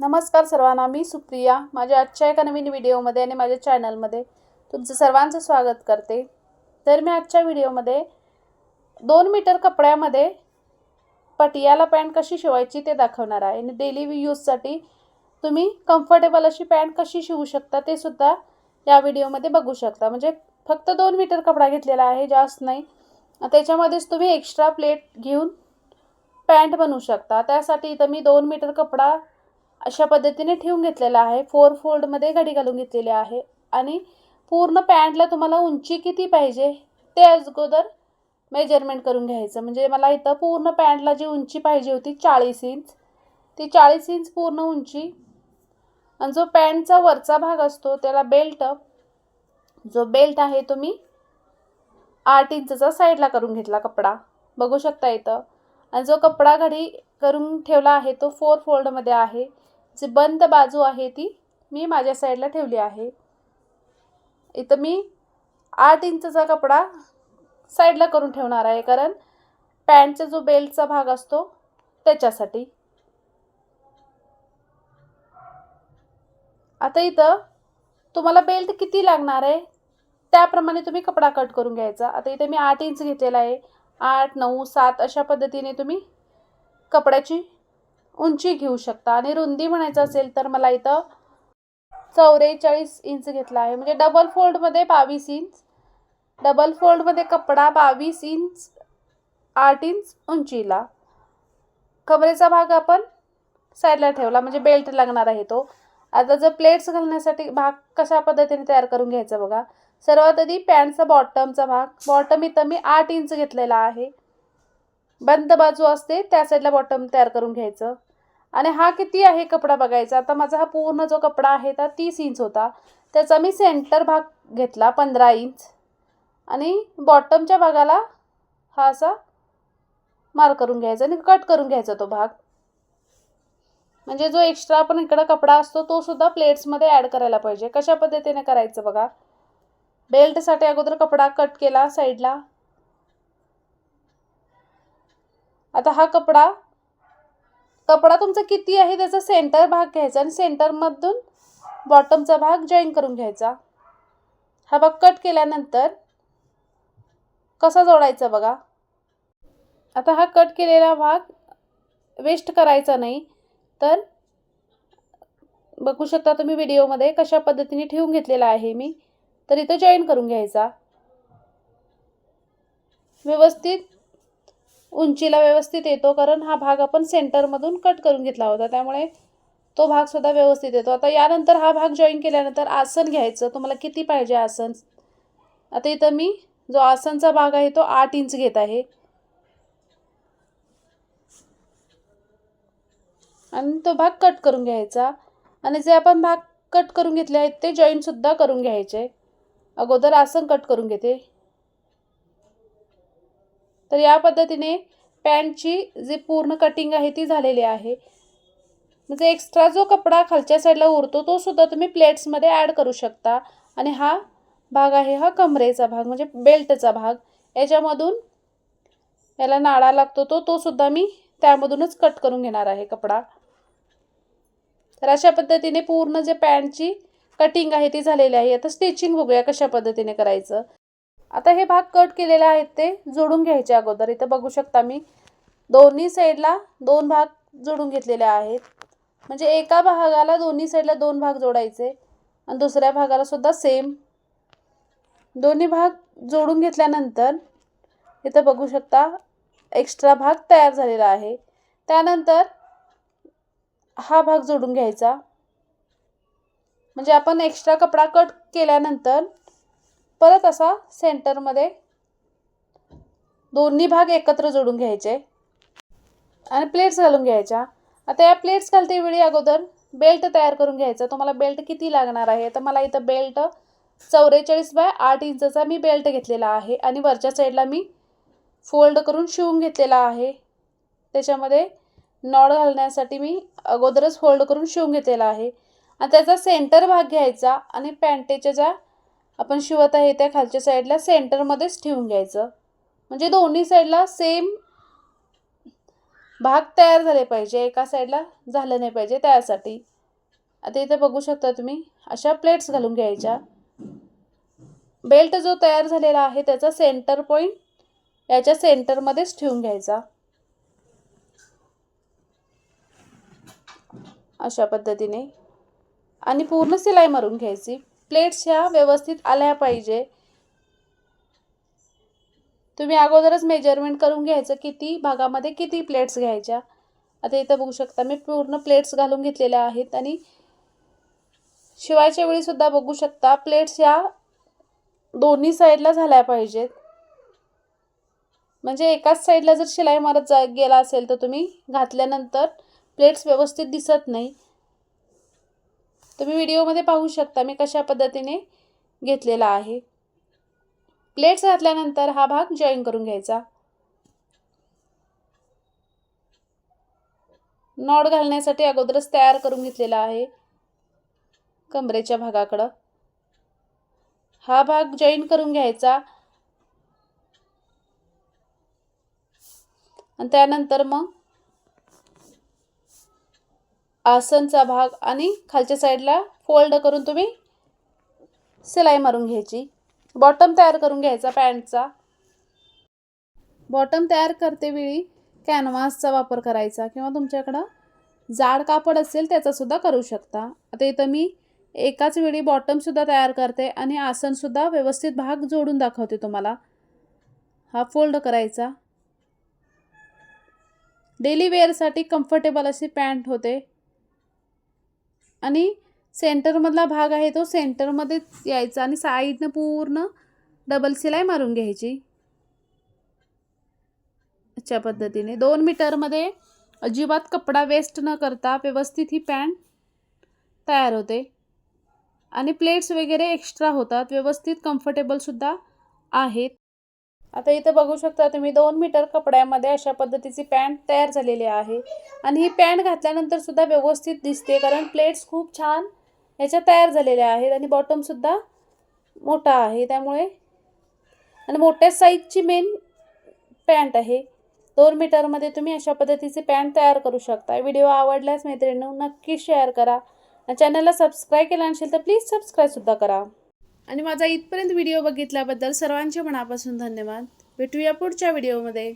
नमस्कार सर्वांना मी सुप्रिया. माझ्या आजच्या एका नवीन व्हिडिओमध्ये आणि माझ्या चॅनलमध्ये तुमचं सर्वांचं स्वागत करते. तर मी आजच्या व्हिडिओमध्ये दोन मीटर कपड्यामध्ये पटियाला पॅन्ट कशी शिवायची ते दाखवणार आहे. आणि डेली यूजसाठी तुम्ही कम्फर्टेबल अशी पॅन्ट कशी शिवू शकता ते सुद्धा या व्हिडिओमध्ये बघू शकता. म्हणजे फक्त दोन मीटर कपडा घेतलेला आहे जास्त नाही. त्याच्यामध्येच तुम्ही एक्स्ट्रा प्लेट घेऊन पॅन्ट बनवू शकता. त्यासाठी इथं मी दोन मीटर कपडा अशा पद्धतीने ठेवून घेतलेला आहे. फोर फोल्डमध्ये घडी घालून घेतलेली आहे. आणि पूर्ण पॅन्टला तुम्हाला उंची किती पाहिजे ते अगोदर मेजरमेंट करून घ्यायचं. म्हणजे मला इथं पूर्ण पॅन्टला जी उंची पाहिजे होती चाळीस इंच ती चाळीस इंच पूर्ण उंची. आणि जो पॅन्टचा वरचा भाग असतो त्याला बेल्ट जो बेल्ट आहे तो मी आठ इंचचा साईडला करून घेतला कपडा. बघू शकता इथं. आणि जो कपडा घडी करून ठेवला आहे तो फोर फोल्डमध्ये आहे. जी बंद बाजू आहे ती मी माझ्या साईडला ठेवली आहे. इथं मी आठ इंचचा कपडा साईडला करून ठेवणार आहे कारण पॅन्टचा जो बेल्टचा भाग असतो त्याच्यासाठी. आता इथं तुम्हाला बेल्ट किती लागणार आहे त्याप्रमाणे तुम्ही कपडा कट करून घ्यायचा. आता इथे मी आठ इंच घेतलेला आहे. आठ नऊ सात अशा पद्धतीने तुम्ही कपड्याची उंची घेऊ शकता. आणि रुंदी म्हणायचं असेल तर मला इथं चौवेचाळीस इंच घेतला आहे. म्हणजे डबल फोल्डमध्ये बावीस इंच डबल फोल्डमध्ये कपडा बावीस इंच आठ इंच उंचीला. कमरेचा भाग आपण साईडला ठेवला. म्हणजे बेल्ट लागणार आहे तो. आता जर प्लेट्स घालण्यासाठी भाग कशा पद्धतीने तयार करून घ्यायचा बघा. सर्वात आधी पॅन्टचा बॉटमचा भाग. बॉटम इथं मी आठ इंच घेतलेला आहे. बंद बाजू असते त्या साईडला बॉटम तयार करून घ्यायचं. आणि हा किती आहे कपडा बघायचा? आता माझा हा पूर्ण जो कपडा आहे तर तीस इंच होता. त्याचा मी सेंटर भाग घेतला पंधरा इंच. आणि बॉटमच्या भागाला हा असा मार करून घ्यायचा आणि कट करून घ्यायचा तो भाग. म्हणजे जो एक्स्ट्रा आपण इकडं कपडा असतो तो सुद्धा प्लेट्समध्ये ॲड करायला पाहिजे. कशा पद्धतीने करायचं बघा. बेल्टसाठी अगोदर कपडा कट केला साईडला. आता हा कपडा कपडा तुमचा किती आहे? त्याचा सेंटर भाग घ्यायचा आणि सेंटरमधून बॉटमचा भाग जॉईन करून घ्यायचा. हा भाग कट केल्यानंतर कसा जोडायचा बघा. आता हा कट केलेला भाग वेस्ट करायचा नाही. तर बघू शकता तुम्ही व्हिडिओमध्ये कशा पद्धतीने ठेवून घेतलेला आहे मी. तर इथं जॉईन करून घ्यायचा. व्यवस्थित उंचीला व्यवस्थित येतो कारण हा भाग आपण सेंटरमधून कट करून घेतला होता त्यामुळे तो भागसुद्धा व्यवस्थित येतो. आता यानंतर हा भाग जॉईन केल्यानंतर आसन घ्यायचं. तुम्हाला किती पाहिजे आसन? आता इथं मी जो आसनचा भाग आहे तो आठ इंच घेत आहे. आणि तो भाग कट करून घ्यायचा. आणि जे आपण भाग कट करून घेतले आहेत ते जॉईनसुद्धा करून घ्यायचे. अगोदर आसन कट करून घेते. तर या पद्धतीने पॅन्टची जी पूर्ण कटिंग आहे ती झालेली आहे. म्हणजे एक्स्ट्रा जो कपडा खालच्या साईडला उरतो तो सुद्धा तुम्ही प्लेट्समध्ये ॲड करू शकता. आणि हा भाग आहे हा कमरेचा भाग म्हणजे बेल्टचा भाग. याच्यामधून याला नाळा लागतो तो तो सुद्धा मी त्यामधूनच कट करून घेणार आहे कपडा. तर अशा पद्धतीने पूर्ण जे पॅन्टची कटिंग आहे ती झालेली आहे. आता स्टिचिंग बघूया कशा पद्धतीने करायचं. आता हे भाग कट केलेले आहेत ते जोडून घ्यायचे अगोदर. इथं बघू शकता मी दोन्ही साईडला दोन भाग जोडून घेतलेले आहेत. म्हणजे एका भागाला दोन्ही साईडला दोन भाग जोडायचे आणि दुसऱ्या भागाला सुद्धा सेम दोन्ही भाग जोडून घेतल्यानंतर इथं बघू शकता एक्स्ट्रा भाग तयार झालेला आहे. त्यानंतर हा भाग जोडून घ्यायचा. म्हणजे आपण एक्स्ट्रा कपडा कट केल्यानंतर परत असा सेंटरमध्ये दोन्ही भाग एकत्र जोडून घ्यायचे. आणि प्लेट्स घालून घ्यायच्या. आता या प्लेट्स घालते वेळी अगोदर बेल्ट तयार करून घ्यायचा. तुम्हाला बेल्ट किती लागणार आहे? तर मला इथं बेल्ट चौवेचाळीस बाय आठ इंचचा मी बेल्ट घेतलेला आहे. आणि वरच्या साईडला मी फोल्ड करून शिवून घेतलेला आहे. त्याच्यामध्ये नॉड घालण्यासाठी मी अगोदरच फोल्ड करून शिवून घेतलेला आहे. आणि त्याचा सेंटर भाग घ्यायचा. आणि पॅन्टेच्या ज्या आपण शिवत आहे त्या खालच्या साईडला सेंटरमध्येच ठेवून घ्यायचं. म्हणजे दोन्ही साईडला सेम भाग तयार झाले पाहिजे. एका साईडला झालं नाही पाहिजे त्यासाठी. आता इथे बघू शकता तुम्ही अशा प्लेट्स घालून घ्यायच्या. बेल्ट जो तयार झालेला आहे त्याचा सेंटर पॉईंट याच्या सेंटरमध्येच ठेवून घ्यायचा. अशा पद्धतीने. आणि पूर्ण सिलाई मारून घ्यायची. प्लेट्स ह्या व्यवस्थित आल्या पाहिजे. तुम्ही अगोदरच मेजरमेंट करून घ्यायचं किती भागामध्ये किती प्लेट्स घ्यायच्या. आता इथं बघू शकता मी पूर्ण प्लेट्स घालून घेतलेल्या आहेत आणि शिवायच्या वेळीसुद्धा बघू शकता प्लेट्स ह्या दोन्ही साईडला झाल्या पाहिजेत. म्हणजे एकाच साईडला जर शिलाई मारत जा गेला असेल तर तुम्ही घातल्यानंतर प्लेट्स व्यवस्थित दिसत नाही. तुम्ही व्हिडिओमध्ये पाहू शकता मी कशा पद्धतीने घेतलेला आहे. प्लेट्स घातल्यानंतर हा भाग जॉईन करून घ्यायचा. नॉड घालण्यासाठी अगोदरच तयार करून घेतलेला आहे. कमरेच्या भागाकडं. हा भाग जॉईन करून घ्यायचा. आणि त्यानंतर मग आसनचा भाग आणि खालच्या साईडला फोल्ड करून तुम्ही सिलाई मारून घ्यायची. बॉटम तयार करून घ्यायचा पॅन्टचा. बॉटम तयार करतेवेळी कॅनव्हासचा वापर करायचा किंवा तुमच्याकडं जाड कापड असेल त्याचासुद्धा करू शकता. आता इथं मी एकाच वेळी बॉटमसुद्धा तयार करते आणि आसनसुद्धा व्यवस्थित भाग जोडून दाखवते तुम्हाला. हा फोल्ड करायचा. डेली वेअरसाठी कम्फर्टेबल अशी पॅन्ट होते. आणि सेंटरमधला भाग आहे तो सेंटरमध्येच यायचा आणि साईडनं पूर्ण डबल सिलाई मारून घ्यायची. अशा पद्धतीने. दोन मीटरमध्ये अजिबात कपडा वेस्ट न करता व्यवस्थित ही पॅन्ट तयार होते. आणि प्लेट्स वगैरे एक्स्ट्रा होतात. व्यवस्थित कम्फर्टेबलसुद्धा आहेत. आता इथं बघू शकता तुम्ही दोन मीटर कपड्यामध्ये अशा पद्धतीची पॅन्ट तयार झालेली आहे. आणि ही पॅन्ट घातल्यानंतर सुद्धा व्यवस्थित दिसते कारण प्लेट्स खूप छान ह्याच्या तयार झालेल्या आहेत आणि बॉटमसुद्धा मोठा आहे. त्यामुळे आणि मोठ्या साईजची मेन पॅन्ट आहे. दोन मीटरमध्ये तुम्ही अशा पद्धतीची पॅन्ट तयार करू शकता. व्हिडिओ आवडल्यास मैत्रिणी नक्की शेअर करा. चॅनलला सबस्क्राईब केला नसेल तर प्लीज सबस्क्राईबसुद्धा करा. आणि माझा इथपर्यंत व्हिडिओ बघितल्याबद्दल सर्वांचे मनापासून धन्यवाद. भेटूया पुढच्या व्हिडिओमध्ये.